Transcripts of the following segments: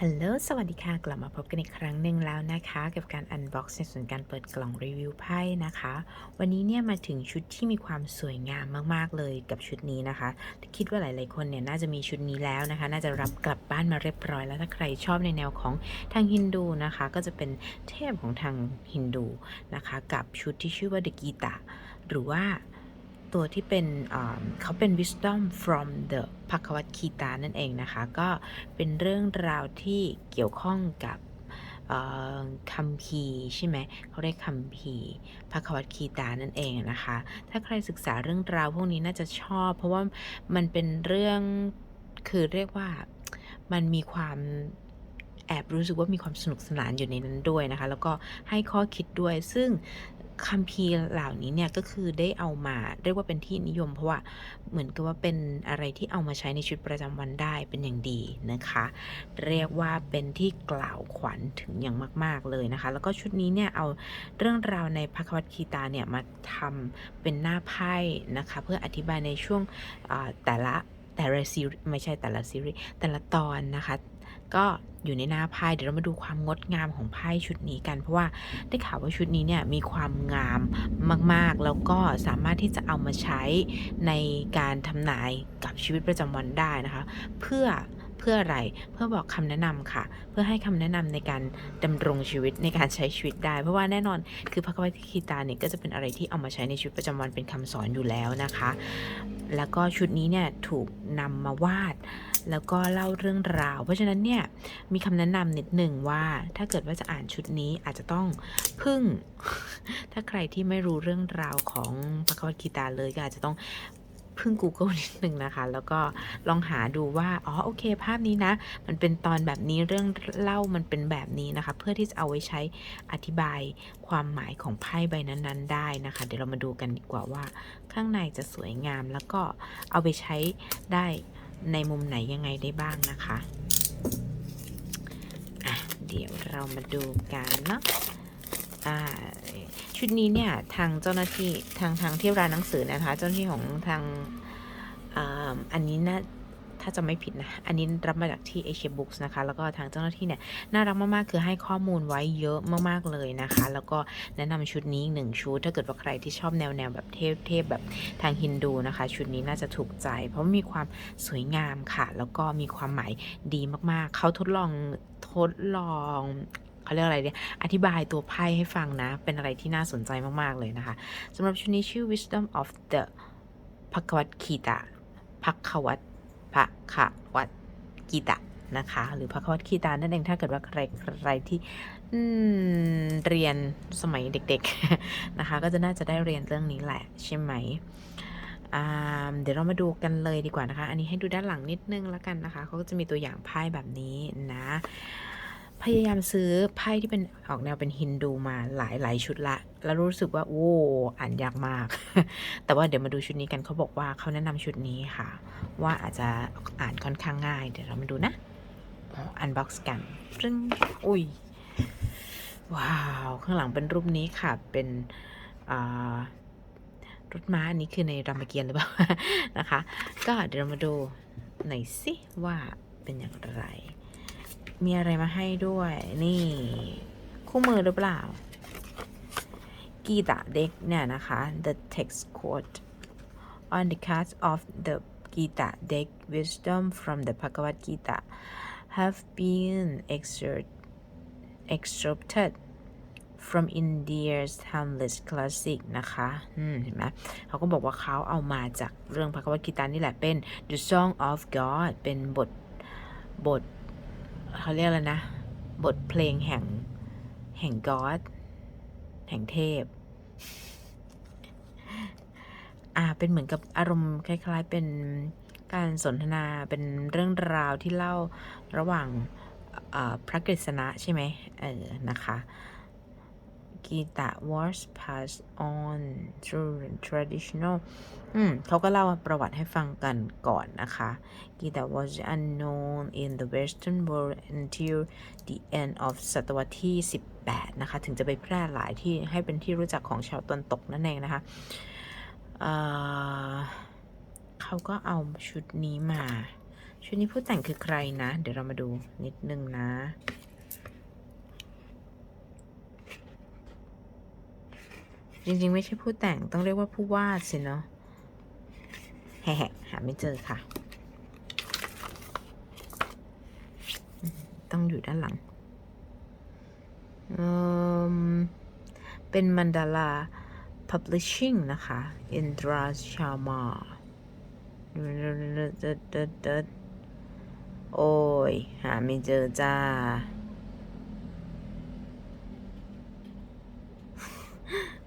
ฮัลโหล สวัสดีค่ะ กลับมาพบกันอีกครั้งหนึ่งแล้วนะคะ กับการอันบ็อกซ์ในส่วนการเปิดกล่องรีวิวไพ่นะคะ วันนี้เนี่ยมาถึงชุดที่มีความสวยงามมากๆเลยกับชุดนี้นะคะ คิดว่าหลาย ๆ คนเนี่ยน่าจะมีชุดนี้แล้วนะคะ น่าจะรับกลับบ้านมาเรียบร้อยแล้วถ้าใครชอบในแนวของทางฮินดูนะคะ ก็จะเป็นเทพของทางฮินดูนะคะ กับชุดที่ชื่อว่า The Gita หรือว่า ตัวที่เป็นเขาเป็น wisdom from the พักวัตคีตานั่นเองนะคะ ก็เป็นเรื่องราวที่เกี่ยวข้องกับคัมภีใช่ไหมเขาเรียกคัมภีร์พักวัตคีตานั่นเองนะคะ ถ้าใครศึกษาเรื่องราวพวกนี้น่าจะชอบ เพราะว่ามันเป็นเรื่องคือเรียกว่ามันมีความแอบรู้สึกว่ามีความสนุกสนานอยู่ในนั้นด้วยนะคะ แล้วก็ให้ข้อคิดด้วยซึ่ง คัมภีร์เหล่านี้เนี่ยก็คือได้เอามาเรียกว่าเป็นที่นิยม เพราะว่าเหมือนกับว่าเป็นอะไรที่เอามาใช้ในชีวิตประจำวันได้เป็นอย่างดีนะคะ เรียกว่าเป็นที่กล่าวขวัญถึงอย่างมาก ๆเลยนะคะ แล้วก็ชุดนี้เนี่ยเอาเรื่องราวในพระคัมภีร์ตาเนี่ยมาทำเป็นหน้าไพ่นะคะ เพื่ออธิบายในช่วงแต่ละแต่ละซีรีไม่ใช่แต่ละซีรีส์แต่ละตอนนะคะ ก็ อยู่ในหน้าไพ่เดี๋ยวเรามาดูความงดงามของไพ่ชุดนี้กัน เพราะว่าได้ข่าวว่าชุดนี้เนี่ยมีความงามมากๆ แล้วก็สามารถที่จะเอามาใช้ในการทำนายกับชีวิตประจำวันได้นะคะ เพื่อเพื่ออะไรเพื่อบอกคำแนะนำค่ะ เพื่อให้คำแนะนำในการดำรงชีวิตในการใช้ชีวิตได้ เพราะว่าแน่นอนคือพระคัมภีร์ตาเนี่ยก็จะเป็นอะไรที่เอามาใช้ในชีวิตประจำวันเป็นคำสอนอยู่แล้วนะคะ แล้วก็ชุดนี้เนี่ยถูกนำมาวาด แล้วก็เล่าเรื่องราว เพราะฉะนั้นเนี่ยมีคำแนะนำนิดหนึ่งว่าถ้าเกิดว่าจะอ่านชุดนี้อาจจะต้องพึ่ง ถ้าใครที่ไม่รู้เรื่องราวของพระคัมภีร์ตาเลยก็อาจจะต้องพึ่ง Google นิดหนึ่งนะคะ แล้วก็ลองหาดูว่า อ๋อ โอเค ภาพนี้นะ มันเป็นตอนแบบนี้ เรื่องเล่ามันเป็นแบบนี้นะคะ เพื่อที่จะเอาไว้ใช้อธิบายความหมายของไพ่ใบนั้น ๆ ได้นะคะ เดี๋ยวเรามาดูกันดีกว่าว่า ข้างในจะสวยงาม แล้วก็เอาไปใช้ได้ ในมุมไหนยังไงได้บ้างนะคะอะเดี๋ยวเรามาดูกันเนาะอ่าชุดนี้เนี่ยทางเจ้าหน้าที่ทางทางที่ร้านหนังสือนะคะ เจ้าหน้าที่ของทางอ่าอันนี้นะ ถ้าจะไม่ผิดนะ อันนี้รับมาจากที่ Asia Books นะคะ แล้วก็ทางเจ้าหน้าที่เนี่ยน่ารักมากๆ คือให้ข้อมูลไว้เยอะมากๆเลยนะคะ แล้วก็แนะนำชุดนี้อีกหนึ่งชุด ถ้าเกิดว่าใครที่ชอบแนวแนวแบบเทพเทพแบบทางฮินดูนะคะ ชุดนี้น่าจะถูกใจ เพราะมีความสวยงามค่ะ แล้วก็มีความหมายดีมากๆ เขาทดลองทดลองเขาเรียกอะไรเนี่ยอธิบายตัวไพ่ให้ฟังนะ เป็นอะไรที่น่าสนใจมากๆเลยนะคะสำหรับชุดนี้ชื่อ Wisdom of the พักวัตคีตาพักวัต พักวัตกีตะนะคะ หรือพักวัตกีตานั่นเองถ้าเกิดว่าใครใครที่เรียนสมัยเด็กๆนะคะ ก็จะน่าจะได้เรียนเรื่องนี้แหละใช่ไหมเดี๋ยวเรามาดูกันเลยดีกว่านะคะ อันนี้ให้ดูด้านหลังนิดนึงแล้วกันนะคะเขาก็จะมีตัวอย่างไพ่แบบนี้นะ พยายามซื้อไพ่ที่เป็นออกแนวเป็นฮินดูมาหลายหลายชุดละ แล้วรู้สึกว่า โอ้อ่านยากมาก แต่ว่าเดี๋ยวมาดูชุดนี้กันเขาบอกว่าเขาแนะนำชุดนี้ค่ะ ว่าอาจจะอ่านค่อนข้างง่าย เดี๋ยวเรามาดูนะอันบ็อกซ์กันซึ่งอุ้ยว้าว ข้างหลังเป็นรูปนี้ค่ะ เป็นรถม้าอันนี้คือในรามเกียรติ์หรือเปล่านะคะ ก็เดี๋ยวเรามาดูหน่อยสิว่าเป็นอย่างไร มีอะไรมาให้ด้วย นี่ คู่มือหรือเปล่า กีตาเด็กเนี่ยนะคะ the text quote on the cards of the Gita deck wisdom from the Bhagavad Gita have been excerpt, excerpted from India's timeless classic นะคะอืมเห็นไหมเขาก็บอกว่าเขาเอามาจากเรื่องพระคัมภีร์นี่แหละเป็น the song of God เป็นบทบท เขาเรียกอะไรนะ บทเพลงแห่ง แห่งกอดแห่งเทพ อ่า เป็นเหมือนกับอารมณ์คล้าย ๆ เป็นการสนทนา เป็นเรื่องราวที่เล่าระหว่างพระกฤษณะใช่ไหมเออ นะคะ กีตา was passed on through traditional อืมเขาก็เล่าประวัติให้ฟังกันก่อนนะคะ Gita was unknown in the Western world until the end of ศตวรรษที่ 18 นะคะ ถึงจะไปแพร่หลายที่ให้เป็นที่รู้จักของชาวตะวันตกนั่นเองนะคะเขาก็เอาชุดนี้มา ชุดนี้ผู้แต่งคือใครนะ เดี๋ยวเรามาดูนิดนึงนะ จริง ๆ ไม่ใช่ผู้แต่งต้องเรียกว่าผู้วาดสิเนาะแหะหาไม่เจอค่ะ ต้องอยู่ด้านหลังเอิ่มเป็นมันดาลา Publishing นะคะ Indra Sharma โอ้ย หาไม่เจอจ้า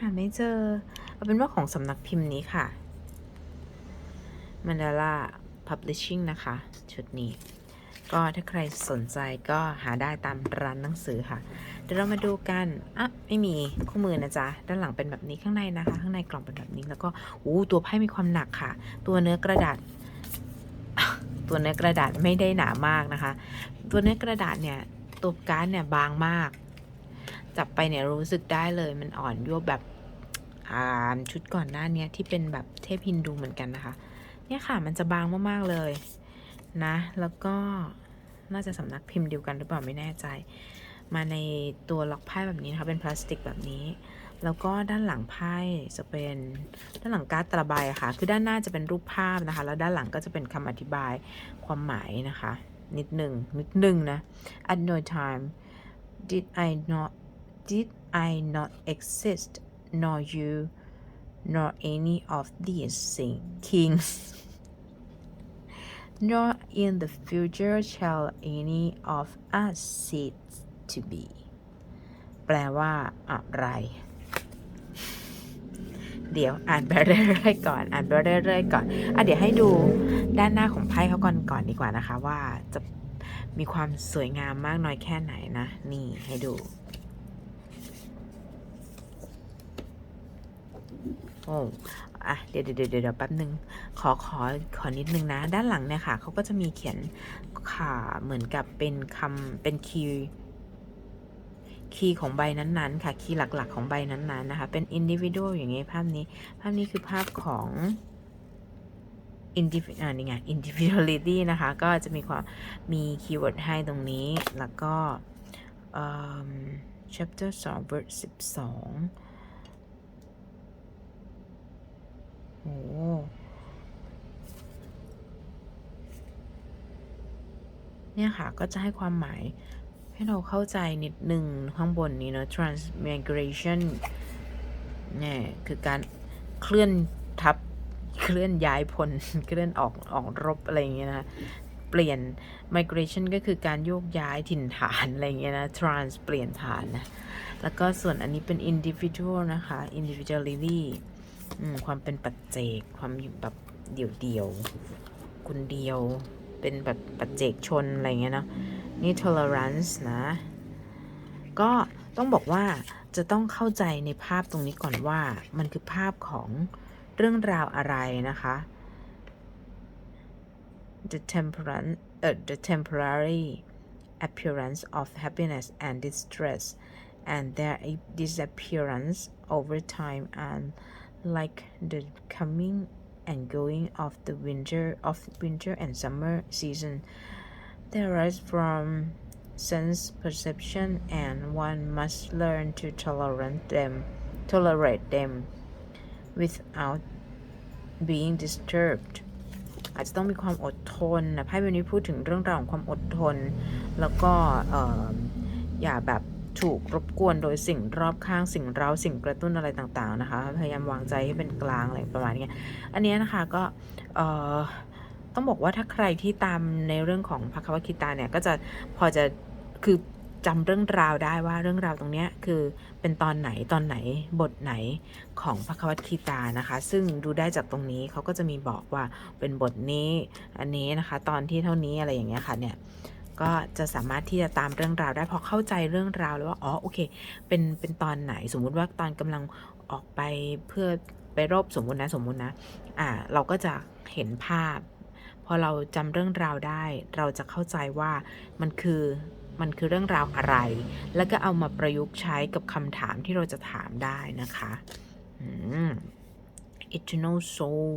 หาไม่เจอ เอาเป็นว่าของสำนักพิมพ์นี้ค่ะ Mandala Publishing นะคะ ชุดนี้ ก็ถ้าใครสนใจก็หาได้ตามร้านหนังสือค่ะ เดี๋ยวเรามาดูกันอะไม่มีคู่มือนะจ๊ะ ด้านหลังเป็นแบบนี้ข้างในนะคะ ข้างในกล่องเป็นแบบนี้แล้วก็อู้ตัวไพ่มีความหนักค่ะ ตัวเนื้อกระดาษ ตัวเนื้อกระดาษไม่ได้หนามากนะคะ ตัวเนื้อกระดาษเนี่ยตัวการ์ดเนี่ยบางมาก จับไปเนี่ยรู้สึกได้เลยมันอ่อนยวบแบบอ่าชุดก่อนหน้านี้ที่เป็นแบบเทพฮินดูเหมือนกันนะคะ เนี่ยค่ะมันจะบางมากๆเลยนะ แล้วก็น่าจะสำนักพิมพ์เดียวกันหรือเปล่าไม่แน่ใจ มาในตัวล็อกไพ่แบบนี้นะคะเป็นพลาสติกแบบนี้ แล้วก็ด้านหลังไพ่จะเป็นด้านหลังการ์ดตะใบอะค่ะ คือด้านหน้าจะเป็นรูปภาพนะคะ แล้วด้านหลังก็จะเป็นคำอธิบายความหมายนะคะ นิดหนึ่งนิดหนึ่งนะ at no time did I not did I not exist nor you nor any of these kings nor in the future shall any of us cease to be แปลว่าอะไร เดี๋ยวอ่านไปเรื่อยๆก่อน อ่านไปเรื่อยๆก่อนอะเดี๋ยวให้ดูด้านหน้าของไพ่เขาก่อนก่อนดีกว่านะคะ ว่าจะมีความสวยงามมากน้อยแค่ไหนนะ นี่ให้ดู โอ้อะเดี๋ยวเดี๋ยวเดี๋ยวแป๊บนึง ขอขอขอนิดนึงนะ ด้านหลังเนี่ยค่ะเขาก็จะมีเขียนค่ะเหมือนกับเป็นคำเป็นคีย์คีย์ของใบนั้นๆ ค่ะ คีย์หลักๆ ของใบนั้นๆนะคะ เป็น individual อย่างงี้ภาพนี้ ภาพนี้คือภาพของ individual อ่านี่ไง individuality นะคะ ก็จะมีความมีคีย์เวิร์ดให้ตรงนี้ แล้วก็ chapter 2 verse 12 โอ้เนี่ยค่ะ ก็จะให้ความหมายให้เราเข้าใจนิดหนึ่งข้างบนนี้เนอะ transmigration เนี่ยคือการเคลื่อนทับ เคลื่อนย้ายพล เคลื่อนออกออกรบอะไรอย่างเงี้ยนะเปลี่ยน migration ก็คือการโยกย้ายถิ่นฐาน อะไรอย่างเงี้ยนะ trans เปลี่ยนฐานนะ แล้วก็ส่วนอันนี้เป็น individual นะคะ individuality ความเป็นปัจเจก ความอยู่แบบเดี่ยวเดียวๆคนเดียว เป็นแบบปัจเจกชนอะไรเงี้ยเนาะ นี่ tolerance นะ ก็ต้องบอกว่าจะต้องเข้าใจในภาพตรงนี้ก่อนว่ามันคือภาพของเรื่องราวอะไรนะคะ the temporary เอ่อ the temporary appearance of happiness and distress and their disappearance over time and like the coming and going of the winter of winter and summer season they arise from sense perception and one must learn to tolerate them tolerate them without being disturbed อาจจะต้องมีความอดทนนะไพ่ใบนี้พูดถึงเรื่องราวของความอดทน แล้วก็เอ่ออย่าแบบ ถูกรบกวนโดยสิ่งรอบข้างสิ่งเร้าสิ่งกระตุ้นอะไรต่างๆนะคะ พยายามวางใจให้เป็นกลางอะไรประมาณนี้อันนี้นะคะก็ต้องบอกว่าถ้าใครที่ตามในเรื่องของภควคิตาเนี่ยก็จะพอจะคือจำเรื่องราวได้ว่าเรื่องราวตรงนี้คือเป็นตอนไหนตอนไหนบทไหนของภควคีตานะคะ ซึ่งดูได้จากตรงนี้เขาก็จะมีบอกว่าเป็นบทนี้อันนี้นะคะ ตอนที่เท่านี้อะไรอย่างเงี้ยค่ะเนี่ย ก็จะสามารถที่จะตามเรื่องราวได้พอเข้าใจเรื่องราวแล้วว่าอ๋อโอเค เป็นเป็นตอนไหนสมมุติว่าตอนกำลังออกไปเพื่อไปรบสมมุตินะสมมุตินะอ่าเราก็จะเห็นภาพ พอเราจำเรื่องราวได้ เราจะเข้าใจว่ามันคือมันคือเรื่องราวอะไร แล้วก็เอามาประยุกต์ใช้กับคำถามที่เราจะถามได้นะคะอืม eternal soul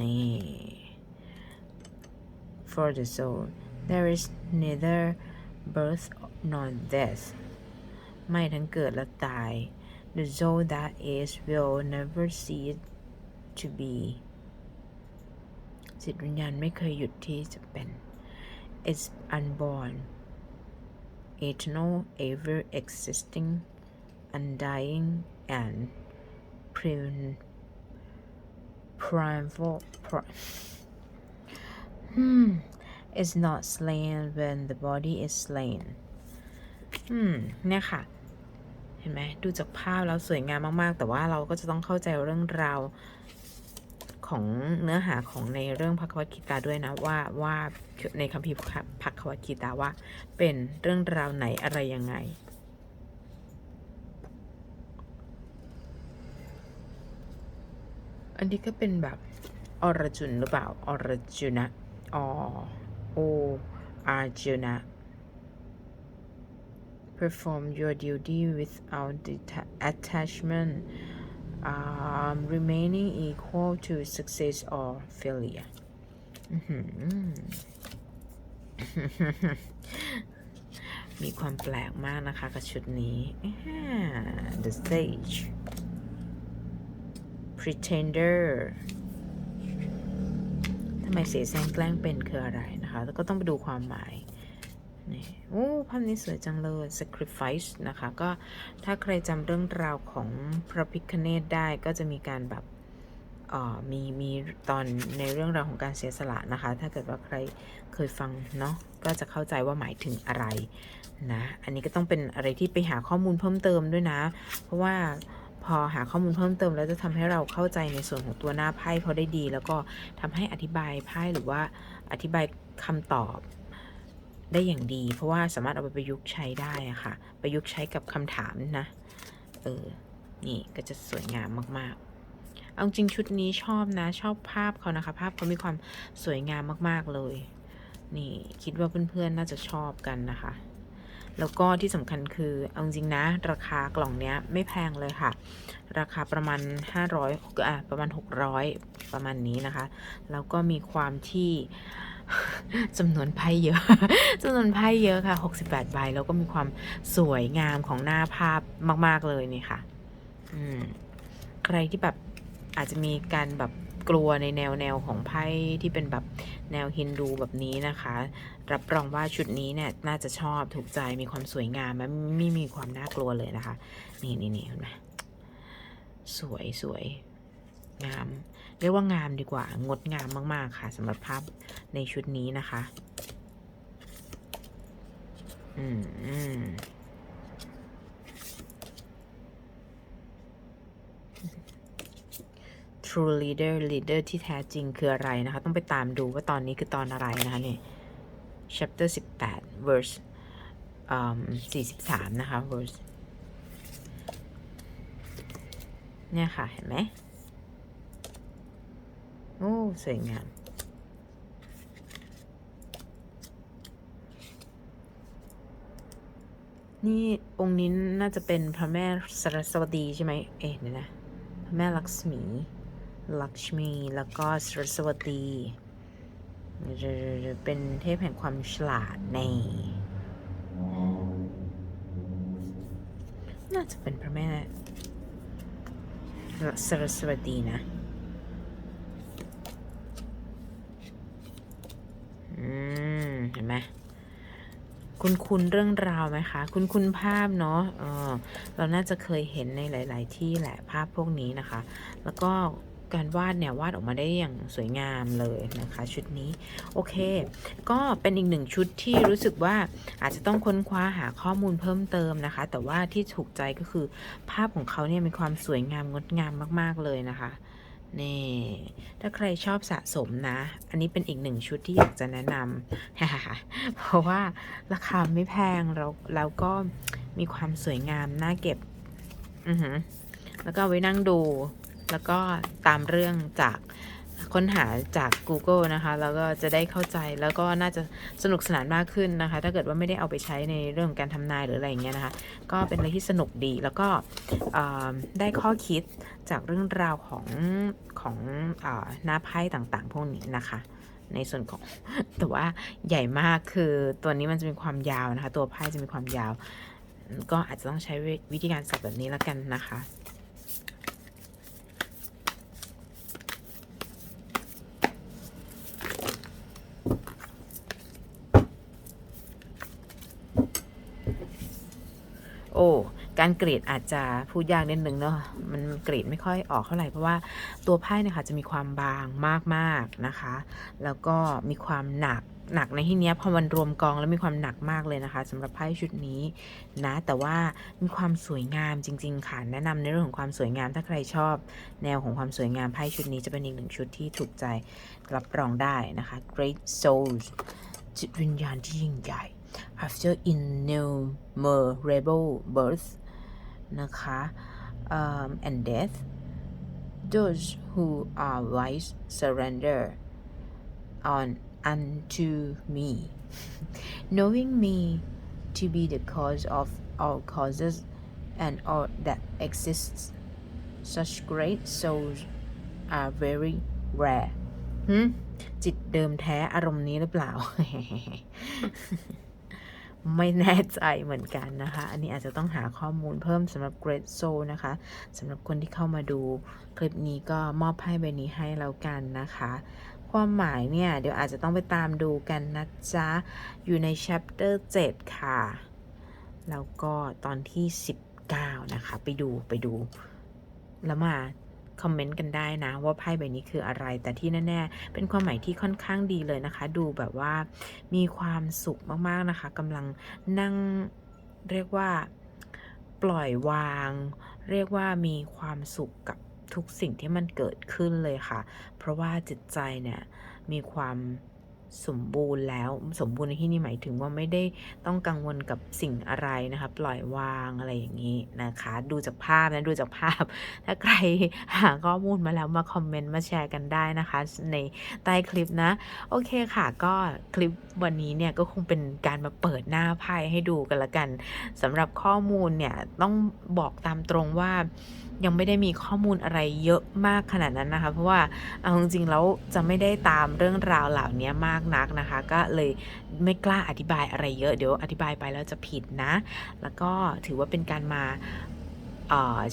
นี่ for the soul there is neither birth nor death ไม่ทั้งเกิดและตาย the soul that is will never cease to be จิตวิญญาณไม่เคยหยุดที่จะเป็น it's unborn eternal ever existing undying and prim- primal pri- hmm is not slain when the body is slain อืมเนี่ยค่ะ เห็นไหมดูจากภาพแล้วสวยงามมากๆ แต่ว่าเราก็จะต้องเข้าใจเรื่องราวของเนื้อหาของในเรื่องพักวัตคีตาด้วยนะว่าว่าในคัมภีร์พักวัตคีตาว่าเป็นเรื่องราวไหนอะไรยังไงอันนี้ก็เป็นแบบอรจุนหรือเปล่าอรจุนะ อโออาจุนะ perform your duty without deta- attachment um, remaining equal to success or failure อื้อหือ มีความแปลกมากนะคะกับชุดนี้อ่า The Stage Pretender ท ำไมเสียแซงแกล้งเป็นคืออะไรนะคะ แล้วก็ต้องไปดูความหมายนี่โอ้ภาพนี้สวยจังเลย sacrifice นะคะ ก็ถ้าใครจำเรื่องราวของพระพิคเนตได้ก็จะมีการแบบเออมีมีตอนในเรื่องราวของการเสียสละนะคะ ถ้าเกิดว่าใครเคยฟังเนาะก็จะเข้าใจว่าหมายถึงอะไรนะ อันนี้ก็ต้องเป็นอะไรที่ไปหาข้อมูลเพิ่มเติมด้วยนะ เพราะว่า พอหาข้อมูลเพิ่มเติมแล้วจะทำให้เราเข้าใจในส่วนของตัวหน้าไพ่เขาได้ดี แล้วก็ทำให้อธิบายไพ่หรือว่าอธิบายคำตอบได้อย่างดี เพราะว่าสามารถเอาไปประยุกต์ใช้ได้อะค่ะ ประยุกต์ใช้กับคำถามนะ เออ นี่ก็จะสวยงามมาก ๆ เอาจริงชุดนี้ชอบนะ ชอบภาพเขานะคะ ภาพเขามีความสวยงามมาก ๆ เลย นี่คิดว่าเพื่อน ๆ น่าจะชอบกันนะคะ แล้วก็ที่สำคัญคือเอาจริงนะ ราคากล่องเนี้ยไม่แพงเลยค่ะ ราคาประมาณ 500อะประมาณ 600 ประมาณนี้นะคะ แล้วก็มีความที่จำนวนไพ่เยอะจำนวนไพ่เยอะค่ะ 68 ใบ แล้วก็มีความสวยงามของหน้าภาพมาก ๆ เลยนี่ค่ะ อืม ใครที่แบบอาจจะมีการแบบ กลัวในแนวแนวของไพ่ที่เป็นแบบแนวฮินดูแบบนี้นะคะ รับรองว่าชุดนี้เนี่ยน่าจะชอบถูกใจมีความสวยงามและไม่มีความน่ากลัวเลยนะคะ นี่นี่นี่เห็นไหมสวยสวยงาม เรียกว่างามดีกว่างดงามมาก ๆ ค่ะสำหรับภาพในชุดนี้นะคะ อืมอืม True Leader Leader ที่แท้จริงคืออะไรนะคะ ต้องไปตามดูว่าตอนนี้คือตอนอะไรนะคะเนี่ย chapter 18 verse อืม43 นะคะ verse เนี่ยค่ะ เห็นไหมโอ้สวยงามนี่องค์นี้น่าจะเป็นพระแม่สรสวดีใช่ไหม เอ๊ะเดี๋ยวนะ พระแม่ลักษมี ลักษมี แล้วก็สรสวดีเป็นเทพแห่งความฉลาดใน น่าจะเป็นพระแม่สรสวดีนะอืมเห็นไหมคุณคุณเรื่องราวไหมคะ คุณคุณภาพเนาะเออเราน่าจะเคยเห็นในหลาย ๆ ที่แหละภาพพวกนี้นะคะ แล้วก็ การวาดเนี่ยวาดออกมาได้อย่างสวยงามเลยนะคะชุดนี้โอเค ก็เป็นอีกหนึ่งชุดที่รู้สึกว่าอาจจะต้องค้นคว้าหาข้อมูลเพิ่มเติมนะคะ แต่ว่าที่ถูกใจก็คือภาพของเขาเนี่ยมีความสวยงามงดงามมาก ๆเลยนะคะนี่ถ้าใครชอบสะสมนะ อันนี้เป็นอีกหนึ่งชุดที่อยากจะแนะนำเพราะว่าราคาไม่แพงแล้วแล้วก็มีความสวยงามน่าเก็บ อือแล้วก็ไว้นั่งดู แล้วก็ตามเรื่องจากค้นหาจาก Google นะคะ แล้วก็จะได้เข้าใจแล้วก็น่าจะสนุกสนานมากขึ้นนะคะ ถ้าเกิดว่าไม่ได้เอาไปใช้ในเรื่องของการทำนายหรืออะไรอย่างเงี้ยนะคะ ก็เป็นอะไรที่สนุกดีแล้วก็ได้ข้อคิดจากเรื่องราวของของอหน้าไพ่ต่างๆ พวกนี้นะคะ ในส่วนของแต่ว่าใหญ่มากคือตัวนี้มันจะมีความยาวนะคะ ตัวไพ่จะมีความยาว ก็อาจจะต้องใช้วิธีการสับแบบนี้แล้วกันนะคะ โอ้การกรีดอาจจะพูดยากนิดนึงเนาะมันกรีดไม่ค่อยออกเท่าไหร่เพราะว่าตัวไพ่เนะคะจะมีความบางมากๆนะคะ แล้วก็มีความหนักหนักในที่เนี้ยพอมันรวมกองแล้วมีความหนักมากเลยนะคะสำหรับไพ่ชุดนี้นะ แต่ว่ามีความสวยงามจริง ๆ ค่ะ แนะนำในเรื่องของความสวยงามถ้าใครชอบ แนวของความสวยงามไพ่ชุดนี้จะเป็นอีกหนึ่งชุดที่ถูกใจรับรองได้นะคะ Great Souls จิตวิญญาณที่ยิ่งใหญ่ after innumerable births นะคะ um, and death those who are wise surrender on unto me knowing me to be the cause of all causes and all that exists such great souls are very rare หึจิตเดิมแท้อารมณ์นี้หรือเปล่า ไม่แน่ใจเหมือนกันนะคะ อันนี้อาจจะต้องหาข้อมูลเพิ่มสำหรับ Great Soul นะคะสำหรับคนที่เข้ามาดูคลิปนี้ก็มอบไพ่ใบนี้ให้แล้วกันนะคะ ความหมายเนี่ย เดี๋ยวอาจจะต้องไปตามดูกันนะจ๊ะ อยู่ใน chapter 7 ค่ะ แล้วก็ตอนที่ 19 นะคะ ไปดูไปดูแล้วมา คอมเมนต์กันได้นะ ว่าไพ่ใบนี้คืออะไร แต่ที่แน่ๆ เป็นความหมายที่ค่อนข้างดีเลยนะคะ ดูแบบว่ามีความสุขมากๆนะคะกำลังนั่งเรียกว่าปล่อยวาง เรียกว่ามีความสุขกับทุกสิ่งที่มันเกิดขึ้นเลยค่ะ เพราะว่าจิตใจเนี่ยมีความ สมบูรณ์แล้วสมบูรณ์ในที่นี้หมายถึงว่าไม่ได้ต้องกังวลกับสิ่งอะไรนะคะปล่อยวางอะไรอย่างนี้นะคะ ดูจากภาพนะดูจากภาพ ถ้าใครหาข้อมูลมาแล้วมาคอมเมนต์มาแชร์กันได้นะคะ ในใต้คลิปนะ โอเคค่ะ ก็คลิปวันนี้เนี่ยก็คงเป็นการมาเปิดหน้าไพ่ให้ดูกันละกันสำหรับข้อมูลเนี่ยต้องบอกตามตรงว่า ยังไม่ได้มีข้อมูลอะไรเยอะมากขนาดนั้นนะคะ เพราะว่าเอาจริงๆแล้วจะไม่ได้ตามเรื่องราวเหล่านี้มากนักนะคะ ก็เลยไม่กล้าอธิบายอะไรเยอะเดี๋ยวอธิบายไปแล้วจะผิดนะ แล้วก็ถือว่าเป็นการมา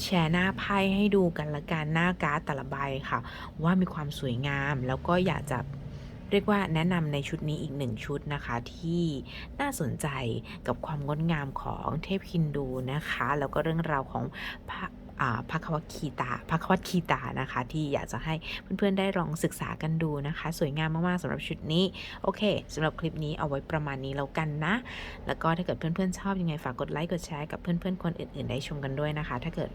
แชร์หน้าไพ่ให้ดูกันละกันหน้าการ์ดแต่ละใบค่ะ ว่ามีความสวยงามแล้วก็อยากจะเรียกว่าแนะนำในชุดนี้อีกหนึ่งชุดนะคะ ที่น่าสนใจกับความงดงามของเทพฮินดูนะคะ แล้วก็เรื่องราวของ พระควัคีตาพระควัคีตานะคะ ที่อยากจะให้เพื่อนๆได้ลองศึกษากันดูนะคะ สวยงามมากๆสำหรับชุดนี้ โอเคสำหรับคลิปนี้เอาไว้ประมาณนี้แล้วกันนะ แล้วก็ถ้าเกิดเพื่อนๆชอบยังไงฝากกดไลค์กดแชร์กับเพื่อนๆคนอื่นๆได้ชมกันด้วยนะคะ ถ้าเกิด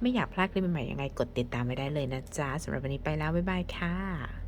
ไม่อยากพลาดคลิปใหม่ๆยังไงกดติดตามไว้ได้เลยนะจ๊ะสำหรับวันนี้ไปแล้วบ๊ายบายค่ะ